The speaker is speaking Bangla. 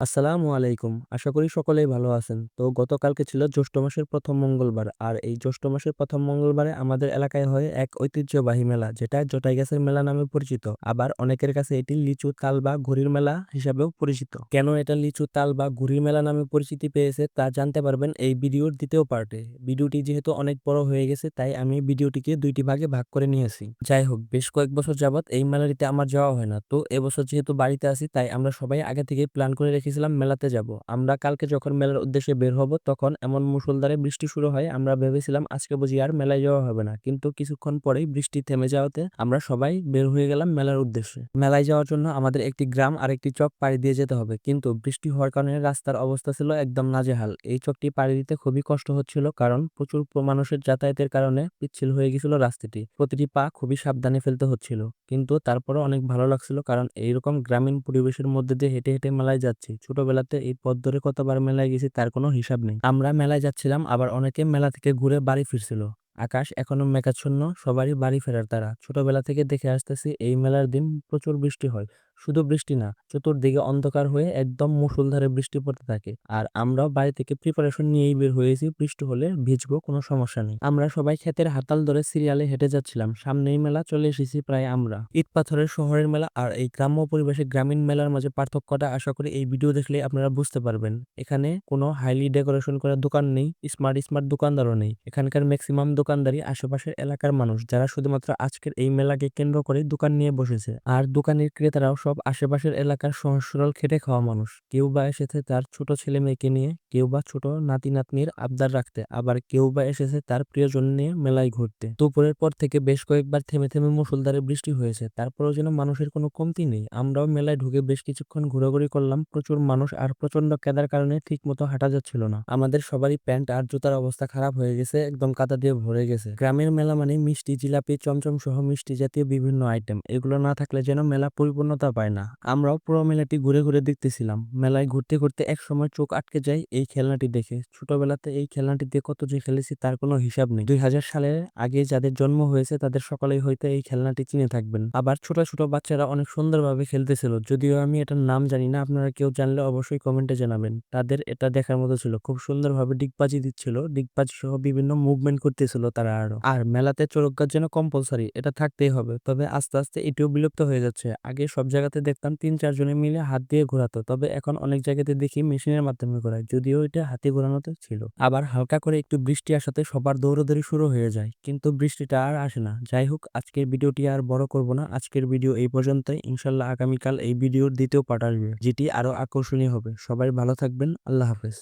আসসালামু আলাইকুম। আশা করি সকলেই ভালো আছেন। তো গতকালকে ছিল জ্যৈষ্ঠ মাসের প্রথম মঙ্গলবার। আর এই জ্যৈষ্ঠ মাসের প্রথম মঙ্গলবারে আমাদের এলাকায় হয় এক ঐতিহ্যবাহী মেলা যেটা জটাই গাছের মেলা নামে পরিচিত। আবার অনেকের কাছে এটি লিচু, তাল বা ঘুড়ির মেলা হিসাবেও পরিচিত। কেন এটা লিচু, তাল বা ঘুড়ির মেলা নামে পরিচিতি পেয়েছে তা জানতে পারবেন এই ভিডিওর দ্বিতীয় পার্টে। ভিডিওটি যেহেতু অনেক বড় হয়ে গেছে তাই আমি ভিডিওটিকে দুইটি ভাগে ভাগ করে নিয়েছি। যাই হোক বেশ কয়েক বছর যাবৎ এই মেলাটিতে আমার যাওয়া হয় না। তো এবছর যেহেতু বাড়িতে আছি তাই আমরা সবাই আগে থেকে প্ল্যান করে রেখেছিলাম মেলাতে যাব। আমরা কালকে যখন মেলার উদ্দেশ্যে বের হব, তখন এমন মুষলধারে বৃষ্টি শুরু হয়, আমরা ভেবেছিলাম আজকে বুঝি আর মেলায় যাওয়া হবে না। কিন্তু কিছুক্ষণ পরেই বৃষ্টি থেমে যাওয়াতে আমরা সবাই বের হয়ে গেলাম মেলার উদ্দেশ্যে। মেলায় যাওয়ার জন্য আমাদের একটি গ্রাম আর একটি চক পাড়ি দিয়ে যেতে হবে। কিন্তু বৃষ্টি হওয়ার কারণে রাস্তার অবস্থা ছিল একদম নাজেহাল। এই চকটি পাড়ি দিতে খুবই কষ্ট হচ্ছিল কারণ প্রচুর মানুষের যাতায়াতের কারণে পিচ্ছিল হয়ে গেছিল রাস্তাটি। প্রতিটি পা খুবই সাবধানে ফেলতে হচ্ছিল। কিন্তু তারপরও অনেক ভালো লাগছিল কারণ এইরকম গ্রামীণ পরিবেশের মধ্যে দিয়ে হেঁটে হেঁটে মেলায় যাচ্ছি। ছোটবেলাতে এই পথ ধরে কতবার মেলায় গেছি তার কোনো হিসাব নেই। আমরা মেলায় যাচ্ছিলাম, আবার অনেকে মেলা থেকে ঘুরে বাড়ি ফিরছিল। আকাশ এখনও মেঘাচ্ছন্ন, সবারই বাড়ি ফেরার তারা ছোটবেলা থেকে দেখে আসতেছি, এই মেলার দিন প্রচুর বৃষ্টি হয় শুধু বৃষ্টি না, চতুর্দিকে অন্ধকার হয়ে একদম মুষলধারে বৃষ্টি পড়তে থাকে। আর আমরা বাড়ি থেকে প্রিপারেশন নিয়েই বের হয়েছি, বৃষ্টি হলে ভিজবো, কোনো সমস্যা নেই। আমরা সবাই ক্ষেতের হাতাল ধরে সিরিয়ালে হেঁটে যাচ্ছিলাম, সামনেই মেলা চলে এসেছি প্রায় আমরা। ইট পাথরের শহরের মেলা আর এই গ্রাম্য পরিবেশে গ্রামীণ মেলার মাঝে পার্থক্যটা আশা করি এই ভিডিও দেখলে আপনারা বুঝতে পারবেন। এখানে কোনো হাইলি ডেকোরেশন করা দোকান নেই স্মার্ট স্মার্ট দোকানদারও নেই। এখানকার ম্যাক্সিমাম দোকানদারি আশেপাশের এলাকার মানুষ, যারা শুধুমাত্র আজকের এই মেলাকে কেন্দ্র করে দোকান নিয়ে বসেছে। আর দোকানের ক্রেতারাও সব আশেপাশের এলাকার সহজ সরল খেটে খাওয়া মানুষ। কেউ বা এসেছে তার ছোট ছেলে মেয়েকে নিয়ে, কেউ বা ছোট নাতি নাতনির আবদার রাখতে, আবার কেউ বা এসেছে তার প্রিয়জন নিয়ে মেলায় ঘুরতে। দুপুরের পর থেকে বেশ কয়েকবার থেমে থেমে মুসলধারে বৃষ্টি হয়েছে। তারপরেও যেন মানুষের কোনো কমতি নেই। আমরাও মেলায় ঢুকে বেশ কিছুক্ষণ ঘোরাঘুরি করলাম। প্রচুর মানুষ আর প্রচণ্ড কেদার কারণে ঠিক মতো হাঁটা যাচ্ছিল না। আমাদের সবারই প্যান্ট আর জুতার অবস্থা খারাপ হয়ে গেছে, একদম কাদা দিয়ে ভরে গেছে। গ্রামের মেলা মানে মিষ্টি, জিলাপি চমচম সহ মিষ্টি জাতীয় বিভিন্ন আইটেম এগুলো না থাকলে যেন মেলা পরিপূর্ণতা পায় না। আমরাও পুরো মেলাটি ঘুরে ঘুরে দেখতেছিলাম। মেলায় ঘুরতে ঘুরতে এক সময় চোখ আটকে যায় এই খেলনাটি দেখে। ছোটবেলাতে এই খেলনাটি দিয়ে কত যে খেলেছি তার কোনো হিসাব নেই। দুই হাজার সালের আগে যাদের জন্ম হয়েছে তাদের সকলেই হয়তো এই খেলনাটি চিনে থাকবেন। আবার ছোট ছোট বাচ্চারা অনেক সুন্দরভাবে খেলতেছিল। যদিও আমি এটার নাম জানি না, আপনারা কেউ জানলে অবশ্যই কমেন্টে জানাবেন। তাদের এটা দেখার মতো ছিল। খুব সুন্দরভাবে ডিগবাজি দিচ্ছিল। ডিগবাজি সহ বিভিন্ন মুভমেন্ট করতেছিল তারা আরও। আর মেলাতে গাছ যেন কম্পালসারি এটা থাকতেই হবে। তবে আস্তে আস্তে এটিও বিলুপ্ত হয়ে যাচ্ছে। আগে সব জায়গাতে দেখতাম তিন, চার জনে মিলে হাত দিয়ে ঘোরাতো। তবে এখন অনেক জায়গাতে দেখি মেশিনের মাধ্যমে ঘোরায়, যদিও এটা হাতে ঘোরানোতে ছিল। আবার হালকা করে একটু বৃষ্টি আসাতে সবার দৌড়াদৌড়ি শুরু হয়ে যায়, কিন্তু বৃষ্টিটা আর আসে না। যাই হোক, আজকের ভিডিওটি আর বড় করব না। আজকের ভিডিও এই পর্যন্তই। ইনশাল্লাহ আগামীকাল এই ভিডিওর দ্বিতীয় পার্ট আসবে, যেটি আরও আকর্ষণীয় হবে। সবাই ভালো থাকবেন। আল্লাহ হাফেজ।